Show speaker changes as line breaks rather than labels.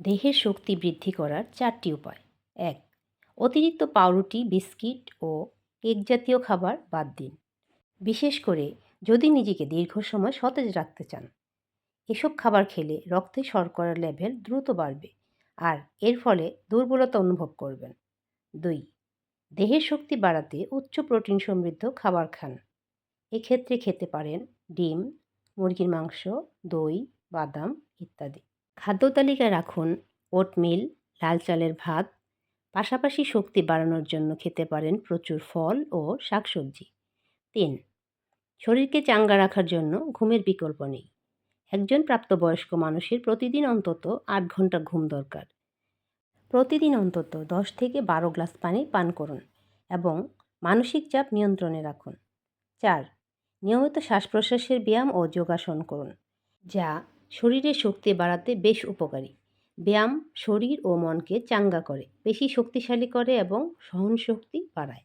দেহের শক্তি বৃদ্ধি করার চারটি উপায়। এক, অতিরিক্ত পাউরুটি, বিস্কিট ও কেক জাতীয় খাবার বাদ দিন। বিশেষ করে যদি নিজেকে দীর্ঘ সময় সতেজ রাখতে চান। এসব খাবার খেলে রক্তে শর্করার লেভেল দ্রুত বাড়বে আর এর ফলে দুর্বলতা অনুভব করবেন। দুই, দেহের শক্তি বাড়াতে উচ্চ প্রোটিন সমৃদ্ধ খাবার খান। এক্ষেত্রে খেতে পারেন ডিম, মুরগির মাংস, দই, বাদাম ইত্যাদি। খাদ্য তালিকায় রাখুন, ওটমিল, লাল চালের ভাত পাশাপাশি শক্তি বাড়ানোর জন্য খেতে পারেন প্রচুর ফল ও শাকসবজি। তিন, শরীরকে চাঙ্গা রাখার জন্য ঘুমের বিকল্প নেই। একজন প্রাপ্তবয়স্ক মানুষের প্রতিদিন অন্তত আট ঘণ্টা ঘুম দরকার। প্রতিদিন অন্তত দশ থেকে বারো গ্লাস পানি পান করুন এবং মানসিক চাপ নিয়ন্ত্রণে রাখুন। চার, নিয়মিত শ্বাস প্রশ্বাসের ব্যায়াম ও যোগাসন করুন, যা শরীরের শক্তি বাড়াতে বেশ উপকারী। ব্যায়াম শরীর ও মনকে চাঙ্গা করে, বেশি শক্তিশালী করে এবং সহনশক্তি বাড়ায়।